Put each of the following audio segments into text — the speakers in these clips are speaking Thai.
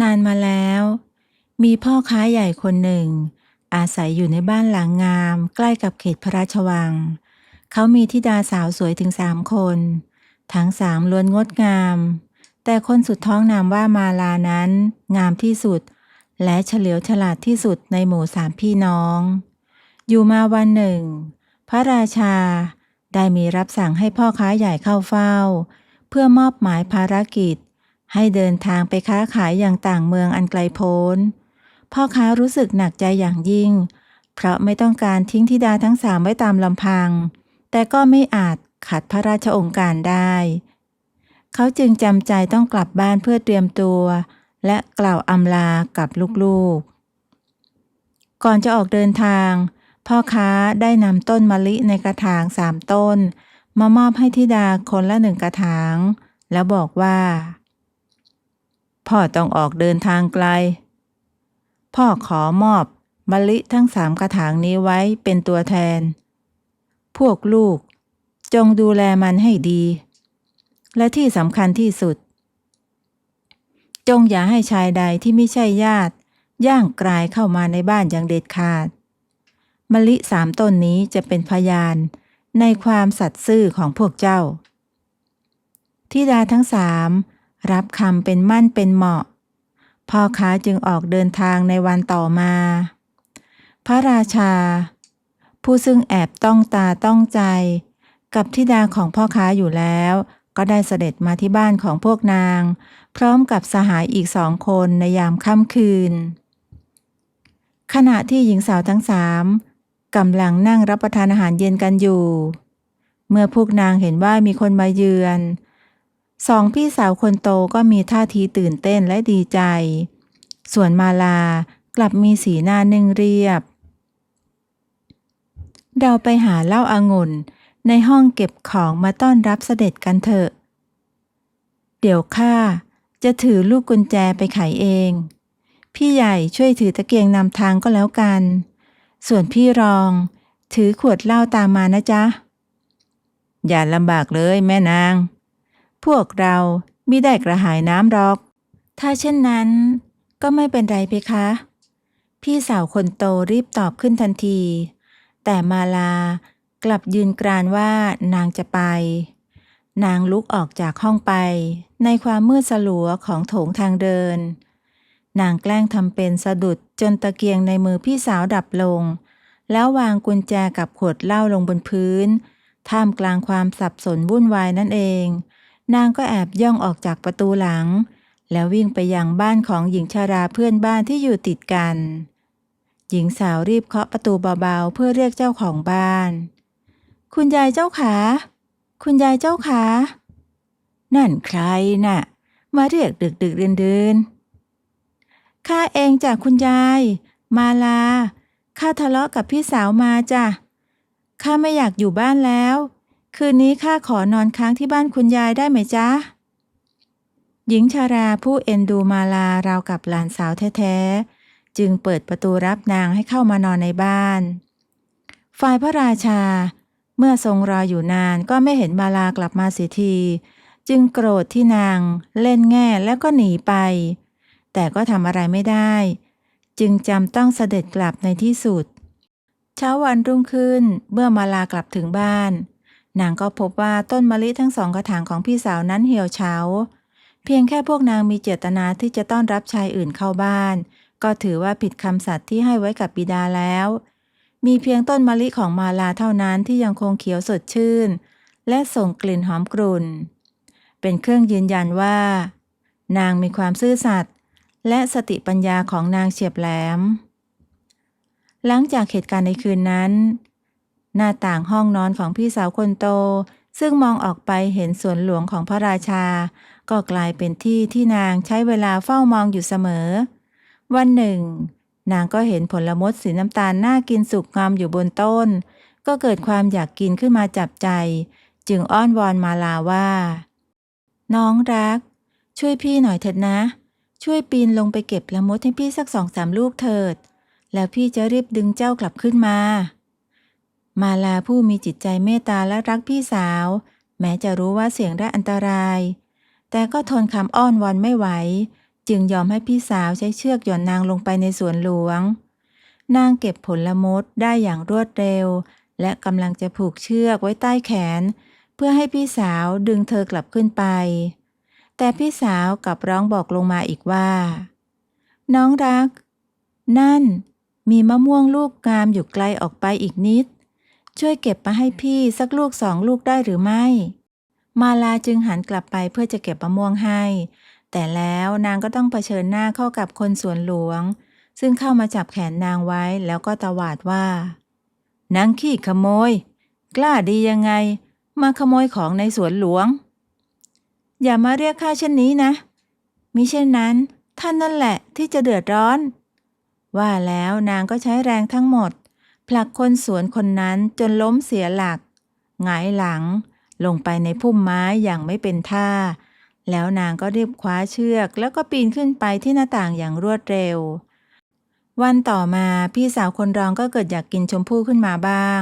นานมาแล้ว มีพ่อค้าใหญ่คนหนึ่ง อาศัยอยู่ในบ้านหลังงามใกล้กับเขตพระราชวัง เขามีธิดาสาวสวยถึงสามคน ทั้งสามล้วนงดงาม แต่คนสุดท้องนามว่ามาลานั้น งามที่สุด และเฉลียวฉลาดที่สุดในหมู่สามพี่น้อง อยู่มาวันหนึ่ง พระราชาได้มีรับสั่งให้พ่อค้าใหญ่เข้าเฝ้า เพื่อมอบหมายภารกิจ ให้เดินทางไปค้าขายอย่างต่างเมืองอันไกลโพ้น พ่อค้ารู้สึกหนักใจอย่างยิ่ง เพราะไม่ต้องการทิ้งธิดาทั้งสามไว้ตามลำพัง แต่ก็ไม่อาจขัดพระราชองค์การได้ เขาจึงจำใจต้องกลับบ้านเพื่อเตรียมตัว และกล่าวอำลากับลูกๆ ก่อนจะออกเดินทาง พ่อค้าได้นำต้นมะลิในกระถางสามต้น มามอบให้ธิดาคนละหนึ่งกระถาง แล้วบอกว่า พ่อต้องออกเดินทางไกล พ่อขอมอบมะลิทั้งสามกระถางนี้ไว้เป็นตัวแทน พวกลูกจงดูแลมันให้ดี และที่สำคัญที่สุด จงอย่าให้ชายใดที่ไม่ใช่ญาติ ย่างกลายเข้ามาในบ้านอย่างเด็ดขาดมะลิสามต้นนี้จะเป็นพยานในความสัตย์ซื่อของพวกเจ้า ทิดาทั้งสาม รับคำเป็นมั่นเป็นเหมาะ พ่อค้าจึงออกเดินทางในวันต่อมา พระราชา ผู้ซึ่งแอบต้องตาต้องใจ กับทิดาของพ่อค้าอยู่แล้ว ก็ได้เสด็จมาที่บ้านของพวกนาง พร้อมกับสหายอีกสองคนในยามค่ำคืน ขณะที่หญิงสาวทั้งสามกำลังนั่งรับประทานอาหารเย็นกันอยู่ เมื่อพวกนางเห็นว่ามีคนมาเยือน สองพี่สาวคนโตก็มีท่าทีตื่นเต้นและดีใจ ส่วนมาลากลับมีสีหน้านิ่งเรียบ เราไปหาเหล้าอางุ่นในห้องเก็บของมาต้อนรับเสด็จกันเถอะ เดี๋ยวข้าจะถือลูกกุญแจไปไขเอง พี่ใหญ่ช่วยถือตะเกียงนำทางก็แล้วกัน ส่วนพี่รอง ถือขวดเหล้าตามมานะจ๊ะ อย่าลำบากเลยแม่นาง พวกเราไม่ได้กระหายน้ำหรอก ถ้าเช่นนั้น ก็ไม่เป็นไรเพคะ พี่สาวคนโตรีบตอบขึ้นทันที แต่มาลากลับยืนกรานว่านางจะไป นางลุกออกจากห้องไป ในความมืดสลัวของโถงทางเดิน นางแกล้งทำเป็นสะดุดจนตะเกียงในมือพี่สาวดับลง แล้ววางกุญแจกับขวดเหล้าลงบนพื้น ท่ามกลางความสับสนวุ่นวายนั่นเอง นางก็แอบย่องออกจากประตูหลัง แล้ววิ่งไปยังบ้านของหญิงชาราเพื่อนบ้านที่อยู่ติดกัน หญิงสาวรีบเคาะประตูเบาๆ เพื่อเรียกเจ้าของบ้าน คุณยายเจ้าขา คุณยายเจ้าขา นั่นใครน่ะ มาเรียกดึกดึกเดินเดินๆข้าเองจากคุณยาย มาลาข้าทะเลาะกับพี่สาวมาจ้ะข้าไม่อยากอยู่บ้านแล้ว คืนนี้ข้าขอนอนค้างที่บ้านคุณยายได้ไหมจ๊ะ หญิงชาราผู้เอ็นดูมาลาราวกับหลานสาวแท้ๆ จึงเปิดประตูรับนางให้เข้ามานอนในบ้าน ฝ่ายพระราชา เมื่อทรงรออยู่นานก็ไม่เห็นมาลากลับมาเสียที จึงโกรธที่นาง เล่นแง่แล้วก็หนีไป แต่ก็ทำอะไรไม่ได้ จึงจำต้องเสด็จกลับในที่สุด เช้าวันรุ่งขึ้นเมื่อมาลากลับถึงบ้าน นางก็พบว่าต้นมะลิทั้งสองกระถางของพี่สาวนั้นเหี่ยวเฉา เพียงแค่พวกนางมีเจตนาที่จะต้อนรับชายอื่นเข้าบ้าน ก็ถือว่าผิดคำสัตย์ที่ให้ไว้กับบิดาแล้ว มีเพียงต้นมะลิของมาลาเท่านั้นที่ยังคงเขียวสดชื่น และส่งกลิ่นหอมกรุ่น เป็นเครื่องยืนยันว่า นางมีความซื่อสัตย์และสติปัญญาของนางเฉียบแหลม หลังจากเหตุการณ์ในคืนนั้น หน้าต่างห้องนอนของพี่สาวคนโต ซึ่งมองออกไปเห็นสวนหลวงของพระราชา ก็กลายเป็นที่ที่นางใช้เวลาเฝ้ามองอยู่เสมอ วันหนึ่ง นางก็เห็นผลมดสีน้ำตาลน่ากินสุกงามอยู่บนต้น ก็เกิดความอยากกินขึ้นมาจับใจ จึงอ้อนวอนมาลาว่า น้องรัก ช่วยพี่หน่อยเถิดนะ ช่วยปีนลงไปเก็บละมดให้พี่สักสองสามลูกเถิด แล้วพี่จะรีบดึงเจ้ากลับขึ้นมา มาลาผู้มีจิตใจเมตตาและรักพี่สาว แม้จะรู้ว่าเสียงได้อันตราย แต่ก็ทนคำอ้อนวอนไม่ไหว จึงยอมให้พี่สาวใช้เชือกหย่อนนางลงไปในสวนหลวง นางเก็บผลลมดได้อย่างรวดเร็ว และกำลังจะผูกเชือกไว้ใต้แขน เพื่อให้พี่สาวดึงเธอกลับขึ้นไป แต่พี่สาวกลับร้องบอกลงมาอีกว่า น้องรัก นั่น มีมะม่วงลูกงามอยู่ไกลออกไปอีกนิด ช่วยเก็บมาให้พี่สักลูกสองลูกได้หรือไม่ มาลาจึงหันกลับไปเพื่อจะเก็บมะม่วงให้ แต่แล้วนางก็ต้องเผชิญหน้าเข้ากับคนสวนหลวง ซึ่งเข้ามาจับแขนนางไว้แล้วก็ตวาดว่านางขี้ขโมย กล้าดียังไง มาขโมยของในสวนหลวง อย่ามาเรียกข้าเช่นนี้นะ มิเช่นนั้น ท่านนั่นแหละที่จะเดือดร้อน ว่าแล้วนางก็ใช้แรงทั้งหมด ผลักคนสวนคนนั้นจนล้มเสียหลัก หงายหลัง ลงไปในพุ่มไม้อย่างไม่เป็นท่า แล้วนางก็รีบคว้าเชือกแล้วก็ปีนขึ้นไปที่หน้าต่างอย่างรวดเร็ว วันต่อมาพี่สาวคนรองก็เกิดอยากกินชมพู่ขึ้นมาบ้าง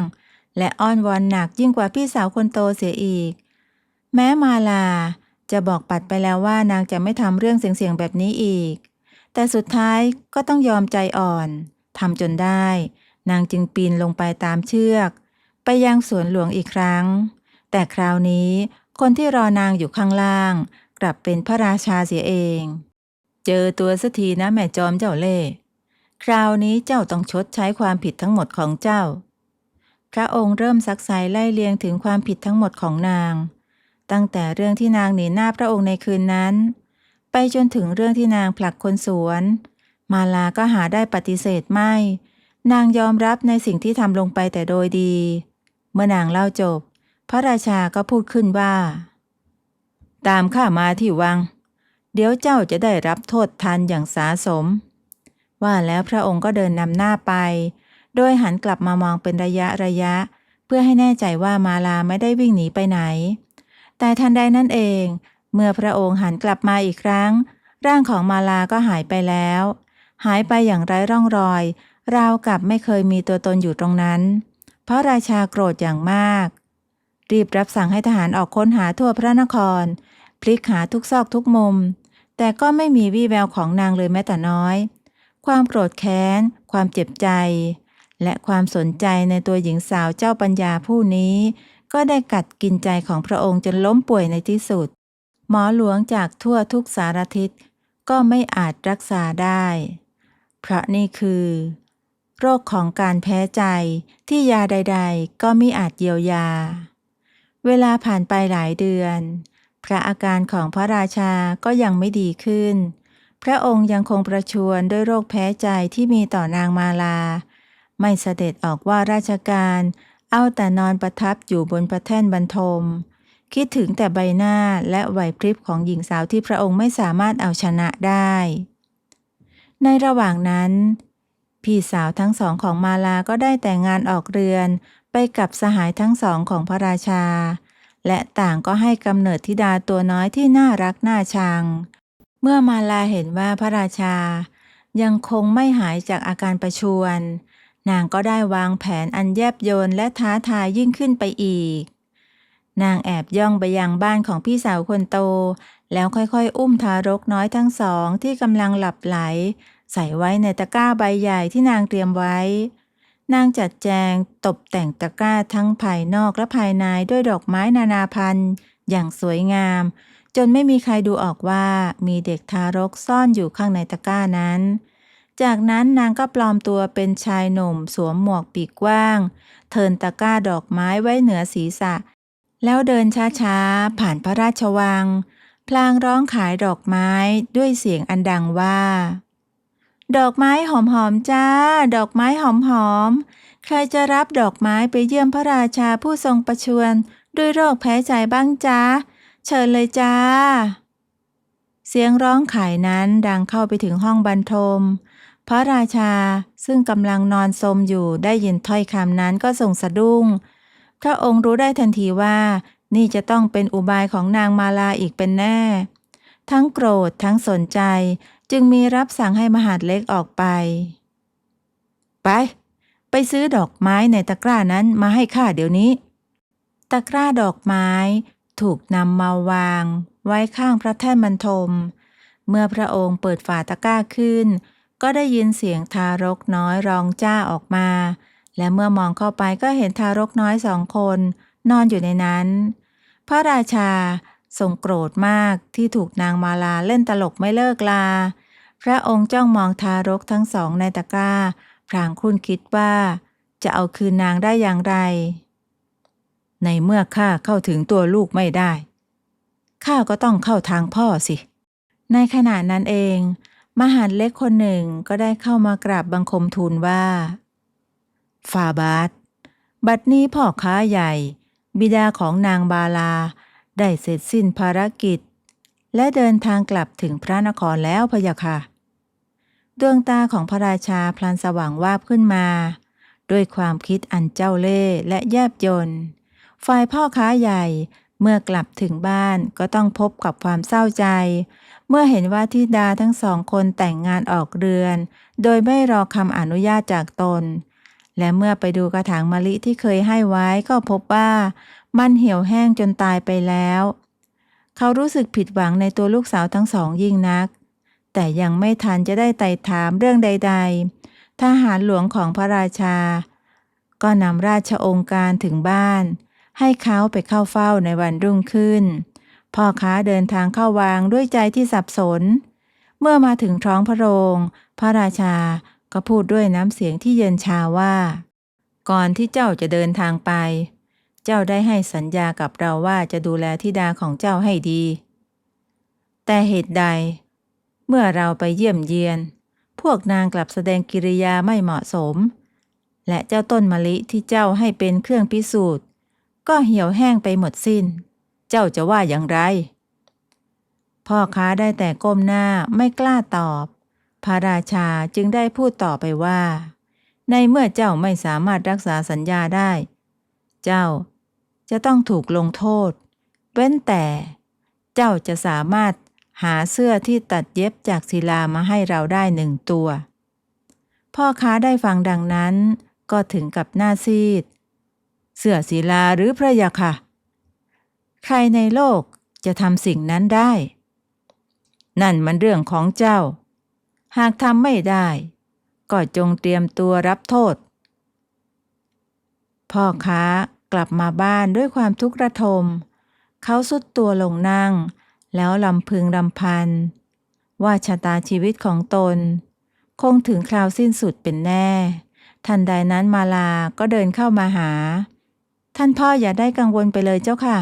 และอ้อนวอนหนักยิ่งกว่าพี่สาวคนโตเสียอีก แม้มาลาจะบอกปัดไปแล้วว่านางจะไม่ทำเรื่องเสี่ยงๆแบบนี้อีก แต่สุดท้ายก็ต้องยอมใจอ่อนทำจนได้ นางจึงปีนลงไปตามเชือก ไปยังสวนหลวงอีกครั้ง แต่คราวนี้คนที่รอนางอยู่ข้างล่าง กลับเป็นพระราชาเสียเอง เจอตัวสักทีนะแม่จอมเจ้าเล่ห์คราวนี้เจ้าต้องชดใช้ความผิดทั้งหมดของเจ้า พระองค์เริ่มซักไซไล่เลียงถึงความผิดทั้งหมดของนาง ตั้งแต่เรื่องที่นางหนีหน้าพระองค์ในคืนนั้น ไปจนถึงเรื่องที่นางผลักคนสวน มาลาก็หาได้ปฏิเสธไม่ นางยอมรับในสิ่งที่ทำลงไปแต่โดยดี เมื่อนางเล่าจบ พระราชาก็พูดขึ้นว่า ตามข้ามาที่วัง เดี๋ยวเจ้าจะได้รับโทษทันอย่างสาสม ว่าแล้วพระองค์ก็เดินนำหน้าไป โดยหันกลับมามองเป็นระยะระยะ เพื่อให้แน่ใจว่ามาลาไม่ได้วิ่งหนีไปไหน แต่ทันใดนั่นเอง เมื่อพระองค์หันกลับมาอีกครั้ง ร่างของมาลาก็หายไปแล้ว หายไปอย่างไร้ร่องรอย ราวกับไม่เคยมีตัวตนอยู่ตรงนั้น เพราะราชาโกรธอย่างมาก รีบรับสั่งให้ทหารออกค้นหาทั่วพระนคร พลิกหาทุกซอกทุกมุม แต่ก็ไม่มีวี่แววของนางเลยแม้แต่น้อย ความโกรธแค้น ความเจ็บใจ และความสนใจในตัวหญิงสาวเจ้าปัญญาผู้นี้ ก็ได้กัดกินใจของพระองค์จนล้มป่วยในที่สุด หมอหลวงจากทั่วทุกสารทิศก็ไม่อาจรักษาได้ เพราะนี่คือ โรคของการแพ้ใจที่ยาใด ๆ ก็มิอาจเยียวยา เวลาผ่านไปหลายเดือน พระอาการของพระราชาก็ยังไม่ดีขึ้น พระองค์ยังคงประชวรด้วยโรคแพ้ใจที่มีต่อนางมาลา ไม่เสด็จออกว่าราชการ เอาแต่นอนประทับอยู่บนพระแท่นบรรทม คิดถึงแต่ใบหน้าและไหวพริบของหญิงสาวที่พระองค์ไม่สามารถเอาชนะได้ในระหว่างนั้น พี่สาวทั้งสองของมาลาก็ได้แต่งงานออกเรือน ไปกับสหายทั้งสองของพระราชา และต่างก็ให้กำเนิดธิดาตัวน้อยที่น่ารักน่าชัง เมื่อมาลาเห็นว่าพระราชา ยังคงไม่หายจากอาการประชวรนางก็ได้วางแผนอันแยบยลและท้าทายยิ่งขึ้นไปอีก นางแอบย่องไปยังบ้านของพี่สาวคนโต แล้วค่อยๆ อุ้มทารกน้อยทั้งสองที่กำลังหลับไหล ใส่ไว้ในตะกร้าใบใหญ่ที่นางเตรียมไว้ นางจัดแจงตกแต่งตะกร้าทั้งภายนอกและภายในด้วยดอกไม้นานาพันธุ์ อย่างสวยงาม จนไม่มีใครดูออกว่ามีเด็กทารกซ่อนอยู่ข้างในตะกร้านั้น จากนั้นนางก็ปลอมตัวเป็นชายหนุ่มสวมหมวกปีกกว้าง เทินตะกร้าดอกไม้ไว้เหนือศีรษะ แล้วเดินช้าๆผ่านพระราชวัง พลางร้องขายดอกไม้ด้วยเสียงอันดังว่า ดอกไม้หอมๆจ้า ดอกไม้หอมๆ ใครจะรับดอกไม้ไปเยี่ยมพระราชาผู้ทรงประชวรด้วยโรคแพ้ใจบ้างจ้า เชิญเลยจ้า เสียงร้องขายนั้นดังเข้าไปถึงห้องบรรทม พระราชาซึ่งกำลังนอนสมอยู่ได้ยินถ้อยคำนั้นก็ส่งสะดุ้ง พระองค์รู้ได้ทันทีว่า นี่จะต้องเป็นอุบายของนางมาลาอีกเป็นแน่ ทั้งโกรธทั้งสนใจ จึงมีรับสั่งให้มหาดเล็กออกไป ไป ไปซื้อดอกไม้ในตะกร้านั้นมาให้ข้าเดี๋ยวนี้ ตะกร้าดอกไม้ถูกนำมาวาง ไว้ข้างพระแท่นบรรทม เมื่อพระองค์เปิดฝาตะกร้าขึ้น ก็ได้ยินเสียงทารกน้อยร้องจ้าออกมา และเมื่อมองเข้าไปก็เห็นทารกน้อยสองคน นอนอยู่ในนั้น พระราชา ทรงโกรธมากที่ถูกนางมาลาเล่นตลกไม่เลิกลา พระองค์จ้องมองทารกทั้งสองในตะกร้า พรางครุ่นคิดว่า จะเอาคืนนางได้อย่างไร ในเมื่อข้าเข้าถึงตัวลูกไม่ได้ ข้าก็ต้องเข้าทางพ่อสิ ในขณะนั้นเอง มหาดเล็กคนหนึ่งก็ได้เข้ามากราบบังคมทูลว่าฟาบาทบัดนี้พ่อค้าใหญ่ บิดาของนางบาลา ได้เสร็จสิ้นภารกิจ และเดินทางกลับถึงพระนครแล้วพะยะค่ะ ดวงตาของพระราชาพลันสว่างวาบขึ้นมา ด้วยความคิดอันเจ้าเล่ห์และแยบยนต์ฝ่ายพ่อค้าใหญ่เมื่อกลับถึงบ้านก็ต้องพบกับความเศร้าใจ เมื่อเห็นว่าทิดาทั้งสองคนแต่งงานออกเรือน โดยไม่รอคำอนุญาตจากตน และเมื่อไปดูกระถางมะลิที่เคยให้ไว้ก็พบว่า มันเหี่ยวแห้งจนตายไปแล้ว เขารู้สึกผิดหวังในตัวลูกสาวทั้งสองยิ่งนัก แต่ยังไม่ทันจะได้ไต่ถามเรื่องใด ๆ ทหารหลวงของพระราชา ก็นำราชองค์การถึงบ้าน ให้เขาไปเข้าเฝ้าในวันรุ่งขึ้น พ่อค้าเดินทางเข้าวางด้วยใจที่สับสน เมื่อมาถึงท้องพระโรง พระราชาก็พูดด้วยน้ำเสียงที่เย็นชาว่า ก่อนที่เจ้าจะเดินทางไป เจ้าได้ให้สัญญากับเราว่าจะดูแลธิดาของเจ้าให้ดี แต่เหตุใด เมื่อเราไปเยี่ยมเยียน พวกนางกลับแสดงกิริยาไม่เหมาะสม และเจ้าต้นมะลิที่เจ้าให้เป็นเครื่องพิสูจน์ ก็เหี่ยวแห้งไปหมดสิ้น เจ้าจะว่าอย่างไร พ่อค้าได้แต่ก้มหน้าไม่กล้าตอบ พระราชาจึงได้พูดต่อไปว่า ในเมื่อเจ้าไม่สามารถรักษาสัญญาได้ เจ้า จะต้องถูกลงโทษ เว้นแต่ เจ้าจะสามารถหาเสื้อที่ตัดเย็บจากศิลามาให้เราได้หนึ่งตัว พ่อค้าได้ฟังดังนั้น ก็ถึงกับหน้าซีด เสื้อศิลาหรือพระยาค่ะ ใครในโลกจะทำสิ่งนั้นได้ นั่นมันเรื่องของเจ้า หากทำไม่ได้ ก็จงเตรียมตัวรับโทษ พ่อค้า กลับมาบ้านด้วยความทุกข์ระทม เขาสุดตัวลงนั่ง แล้วลำพึงลำพัน ว่าชะตาชีวิตของตน คงถึงคราวสิ้นสุดเป็นแน่ ทันใดนั้นมาลาก็เดินเข้ามาหา ท่านพ่ออย่าได้กังวลไปเลยเจ้าค่ะ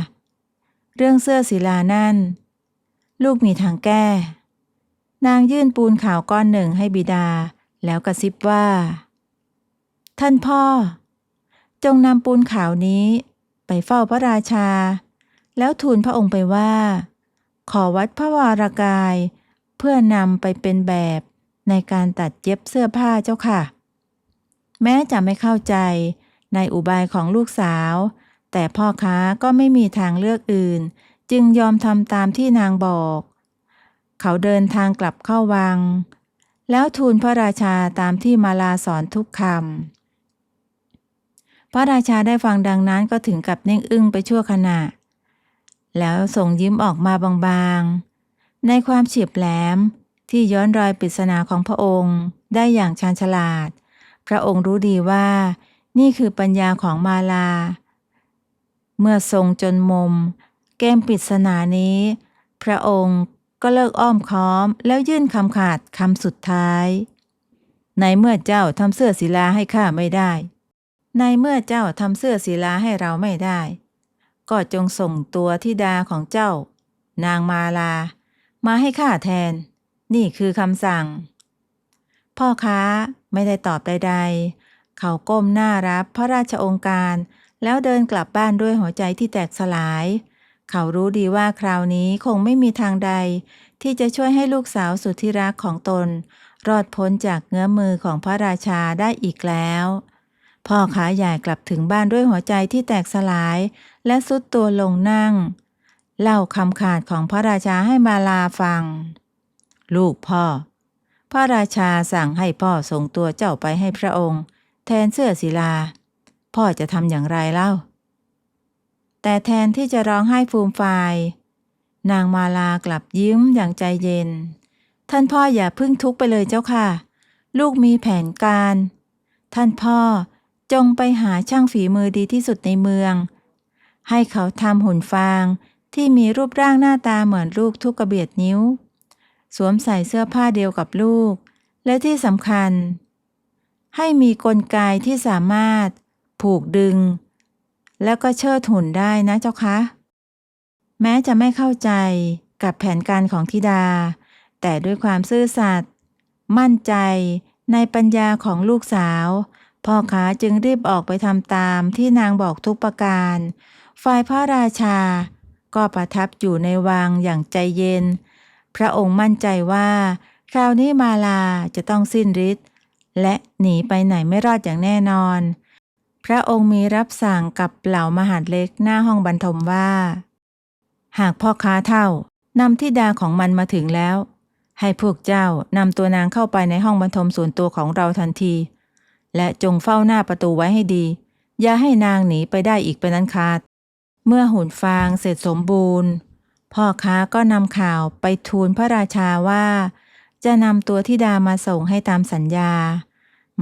เรื่องเสื้อศิลานั่น ลูกมีทางแก้ นางยื่นปูนขาวก้อนหนึ่งให้บิดา แล้วกระซิบว่า ท่านพ่อ จงนำปูนขาวนี้ ไปเฝ้าพระราชา แล้วทูลพระองค์ไปว่า ขอวัดพระวรากาย เพื่อนำไปเป็นแบบในการตัดเย็บเสื้อผ้าเจ้าค่ะ แม้จะไม่เข้าใจในอุบายของลูกสาว แต่พ่อค้าก็ไม่มีทางเลือกอื่น จึงยอมทำตามที่นางบอก เขาเดินทางกลับเข้าวัง แล้วทูลพระราชาตามที่มาลาสอนทุกคำ ระราชาได้ฟังดังนั้นก็ถึงกับนิ่งอึ้งไปชั่วขณะ แล้วส่งยิ้มออกมาบางๆ ในความเฉียบแหลมที่ย้อนรอยปริศนาของพระองค์ได้อย่างชาญฉลาด พระองค์รู้ดีว่า นี่คือปัญญาของมาลา เมื่อทรงจนมุม เกมปริศนานี้ พระองค์ก็เลิกอ้อมค้อมแล้วยื่นคำขาดคำสุดท้าย ในเมื่อเจ้าทำเสื้อศิลาให้ข้าไม่ได้ ในเมื่อเจ้าทำเสื้อศิลาให้เราไม่ได้ ก็จงส่งตัวทิดาของเจ้า นางมาลา มาให้ข้าแทน นี่คือคำสั่ง พ่อค้าไม่ได้ตอบใด ๆ เขาก้มหน้ารับพระราชองค์การ แล้วเดินกลับบ้านด้วยหัวใจที่แตกสลาย เขารู้ดีว่าคราวนี้คงไม่มีทางใด ที่จะช่วยให้ลูกสาวสุดที่รักของตน รอดพ้นจากเงื้อมือของพระราชาได้อีกแล้ว พ่อขาใหญ่กลับถึงบ้านด้วยหัวใจที่แตกสลาย และสุดตัวลงนั่ง เล่าคำขาดของพระราชาให้มาลาฟัง ลูกพ่อ พระราชาสั่งให้พ่อส่งตัวเจ้าไปให้พระองค์ แทนเสื้อศิลา พ่อจะทำอย่างไรเล่า แต่แทนที่จะร้องไห้ฟูมฟาย นางมาลากลับยิ้มอย่างใจเย็น ท่านพ่ออย่าพึ่งทุกข์ไปเลยเจ้าค่ะ ลูกมีแผนการ ท่านพ่อ จงไปหาช่างฝีมือดีที่สุดในเมือง ให้เขาทำหุ่นฟางที่มีรูปร่างหน้าตาเหมือนลูกทุกกระเบียดนิ้ว สวมใส่เสื้อผ้าเดียวกับลูก และที่สำคัญ ให้มีกลไกที่สามารถ ผูกดึง แล้วก็เชิดหุ่นได้นะเจ้าคะ แม้จะไม่เข้าใจกับแผนการของธิดา แต่ด้วยความซื่อสัตย์มั่นใจในปัญญาของลูกสาว พ่อค้าจึงรีบออกไปทำตามที่นางบอกทุกประการ ฝ่ายพระราชา ก็ประทับอยู่ในวังอย่างใจเย็น พระองค์มั่นใจว่า คราวนี้มาลาจะต้องสิ้นฤทธิ์และหนีไปไหนไม่รอดอย่างแน่นอน พระองค์มีรับสั่งกับเหล่ามหาดเล็กหน้าห้องบรรทมว่า หากพ่อค้าเท่านำทิดาของมันมาถึงแล้ว ให้พวกเจ้านำตัวนางเข้าไปในห้องบรรทมส่วนตัวของเราทันที และจงเฝ้าหน้าประตูไว้ให้ดี อย่าให้นางหนีไปได้อีกเป็นนั้นขาด เมื่อหุ่นฟางเสร็จสมบูรณ์ พ่อค้าก็นำข่าวไปทูลพระราชาว่า จะนำตัวทิดามาส่งให้ตามสัญญา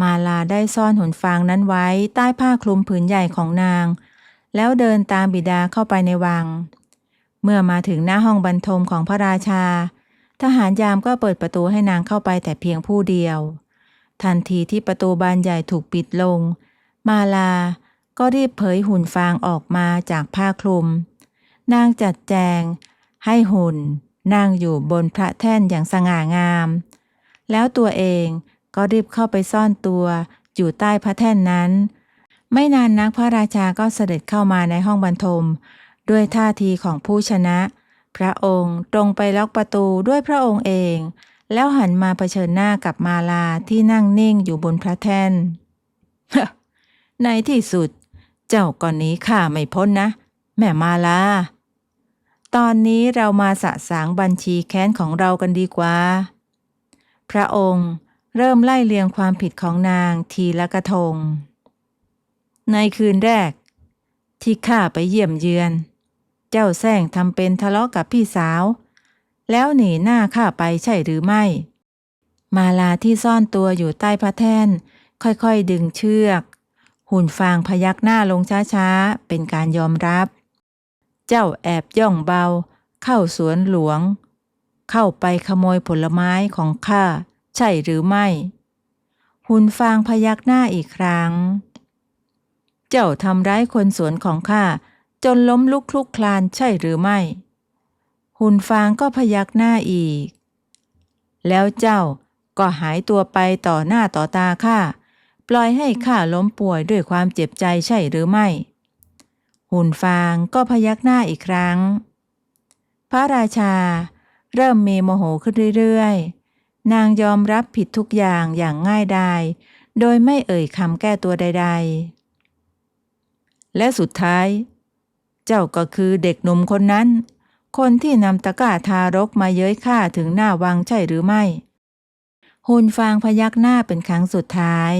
มาลาได้ซ่อนหุ่นฟางนั้นไว้ใต้ผ้าคลุมผืนใหญ่ของนาง แล้วเดินตามบิดาเข้าไปในวัง เมื่อมาถึงหน้าห้องบรรทมของพระราชา ทหารยามก็เปิดประตูให้นางเข้าไปแต่เพียงผู้เดียว ทันทีที่ประตูบานใหญ่ถูกปิดลง มาลาก็รีบเผยหุ่นฟางออกมาจากผ้าคลุม นางจัดแจง ให้หุ่นนั่งอยู่บนพระแท่นอย่างสง่างาม แล้วตัวเองก็รีบเข้าไปซ่อนตัวอยู่ใต้พระแท่นนั้น ไม่นานนักพระราชาก็เสด็จเข้ามาในห้องบรรทม ด้วยท่าทีของผู้ชนะ พระองค์ตรงไปล็อกประตูด้วยพระองค์เอง แล้วหันมาเผชิญหน้ากับมาลาที่นั่งนิ่งอยู่บนพระแท่นในที่สุด เจ้าก่อนนี้ข้าไม่พ้นนะ แม่มาลา ตอนนี้เรามาสะสางบัญชีแค้นของเรากันดีกว่า พระองค์เริ่มไล่เลียงความผิดของนางทีละกระทง ในคืนแรก ที่ข้าไปเยี่ยมเยือน เจ้าแซงทำเป็นทะเลาะกับพี่สาว แล้วหนีหน้าข้าไปใช่หรือไม่ มาลาที่ซ่อนตัวอยู่ใต้พระแท่น ค่อยๆดึงเชือก หุ่นฟางพยักหน้าลงช้าๆ เป็นการยอมรับ เจ้าแอบย่องเบา เข้าสวนหลวง เข้าไปขโมยผลไม้ของข้าใช่หรือไม่ หุ่นฟางพยักหน้าอีกครั้ง เจ้าทำร้ายคนสวนของข้าจนล้มลุกคลุกคลานใช่หรือไม่ หุ่นฟางก็พยักหน้าอีก แล้วเจ้าก็หายตัวไปต่อหน้าต่อตาข้าปล่อยให้ข้าล้มป่วยด้วยความเจ็บใจใช่หรือไม่ หุ่นฟางก็พยักหน้าอีกครั้ง พระราชา เริ่มมีโมโหขึ้นเรื่อยๆ นางยอมรับผิดทุกอย่างอย่างง่ายดายโดยไม่เอ่ยคำแก้ตัวใด ๆ และสุดท้าย เจ้าก็คือเด็กหนุ่มคนนั้น คนที่นำตะกร้าทารกมาเย้ยข้าถึงหน้าวังใช่หรือไม่หุนฟางพยักหน้าเป็นครั้งสุดท้าย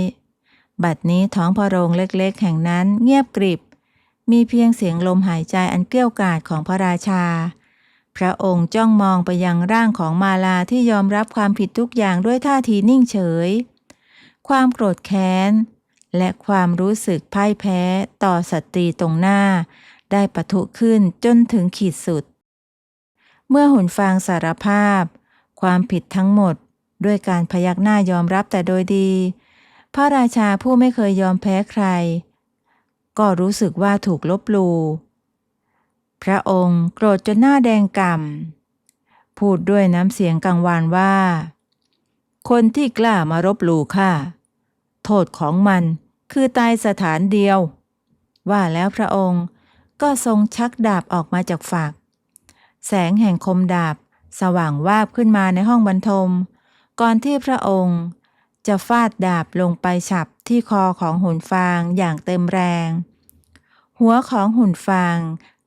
บัดนี้ท้องพระโรงเล็กๆ แห่งนั้นเงียบกริบ มีเพียงเสียงลมหายใจอันเกลี้ยวกล่อดของพระราชา พระองค์จ้องมองไปยังร่างของมาลาที่ยอมรับความผิดทุกอย่างด้วยท่าทีนิ่งเฉย ความโกรธแค้น และความรู้สึกพ่ายแพ้ต่อสตรีตรงหน้า ได้ปะทุขึ้นจนถึงขีดสุด เมื่อหุ่นฟางสารภาพ ความผิดทั้งหมด ด้วยการพยักหน้ายอมรับแต่โดยดี พระราชาผู้ไม่เคยยอมแพ้ใคร ก็รู้สึกว่าถูกลบลูพระองค์โกรธจนหน้าแดงก่ำพูดด้วยน้ำเสียงกังวานว่า คนที่กล้ามารบลู่ข้าโทษของมันคือตายสถานเดียว ว่าแล้วพระองค์ก็ทรงชักดาบออกมาจากฝัก แสงแห่งคมดาบ สว่างวาบขึ้นมาในห้องบรรทม ก่อนที่พระองค์ จะฟาดดาบลงไปฉับที่คอของหุ่นฟางอย่างเต็มแรง หัวของหุ่นฟาง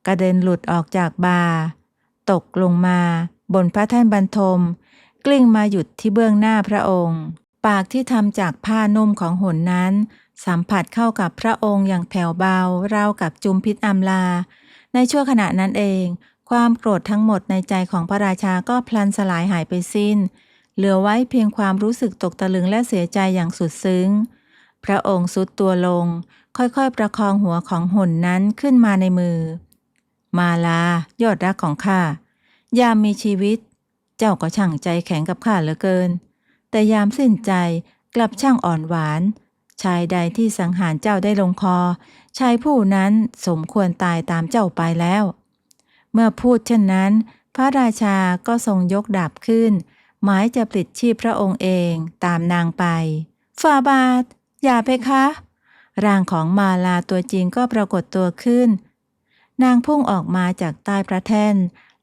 กระเด็นหลุดออกจากบาตกลงมาบนพระแท่นบรรทม กลิ้งมาหยุดที่เบื้องหน้าพระองค์ ปากที่ทำจากผ้านุ่มของหุ่นนั้น สัมผัสเข้ากับพระองค์อย่างแผ่วเบาราวกับจุมพิษอำลา ในชั่วขณะนั้นเอง ความโกรธทั้งหมดในใจของพระราชาก็พลันสลายหายไปสิ้น เหลือไว้เพียงความรู้สึกตกตะลึงและเสียใจอย่างสุดซึ้ง พระองค์สุดตัวลง ค่อยๆ ประคองหัวของหุ่นนั้นขึ้นมาในมือ มาลา ยอดรักของข้ายามมีชีวิต เจ้าก็ช่างใจแข็งกับข้าเหลือเกิน แต่ยามสิ้นใจกลับช่างอ่อนหวาน ชายใดที่สังหารเจ้าได้ลงคอ ชายผู้นั้นสมควรตายตามเจ้าไปแล้ว เมื่อพูดเช่นนั้น พระราชาก็ทรงยกดาบขึ้น หมายจะปลิดชีพพระองค์เองตามนางไปฝ่าบาท อย่าไปคะ ร่างของมาลาตัวจริงก็ปรากฏตัวขึ้น นางพุ่งออกมาจากใต้พระแท่น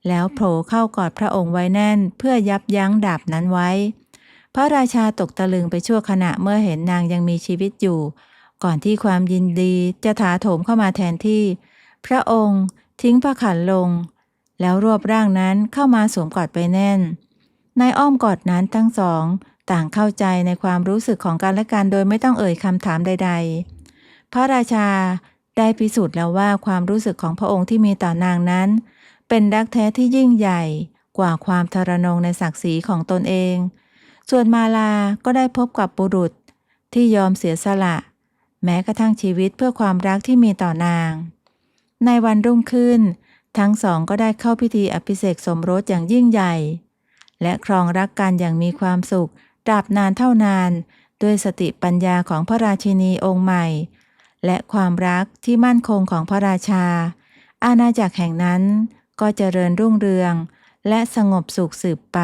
แล้วโผล่เข้ากอดพระองค์ไว้แน่น เพื่อยับยั้งดาบนั้นไว้ พระราชาตกตะลึงไปชั่วขณะเมื่อเห็นนางยังมีชีวิตอยู่ ก่อนที่ความยินดีจะถาโถมเข้ามาแทนที่ พระองค์ ทิ้งพระขันลง แล้วรวบร่างนั้นเข้ามาสวมกอดไปแน่น ในอ้อมกอดนั้นทั้งสอง ต่างเข้าใจในความรู้สึกของกันและกันโดยไม่ต้องเอ่ยคำถามใด ๆ พระราชาได้พิสูจน์แล้วว่าความรู้สึกของพระองค์ที่มีต่อนางนั้น เป็นรักแท้ที่ยิ่งใหญ่กว่าความทรนงในศักดิ์ศรีของตนเอง ส่วนมาลาก็ได้พบกับบุรุษที่ยอมเสียสละ แม้กระทั่งชีวิตเพื่อความรักที่มีต่อนาง ในวันรุ่งขึ้น ทั้งสองก็ได้เข้าพิธีอภิเษกสมรสอย่างยิ่งใหญ่ และครองรักกันอย่างมีความสุขตราบนานเท่านาน ด้วยสติปัญญาของพระราชินีองค์ใหม่ และความรักที่มั่นคงของพระราชา อาณาจักรแห่งนั้นก็เจริญรุ่งเรือง และสงบสุขสืบไป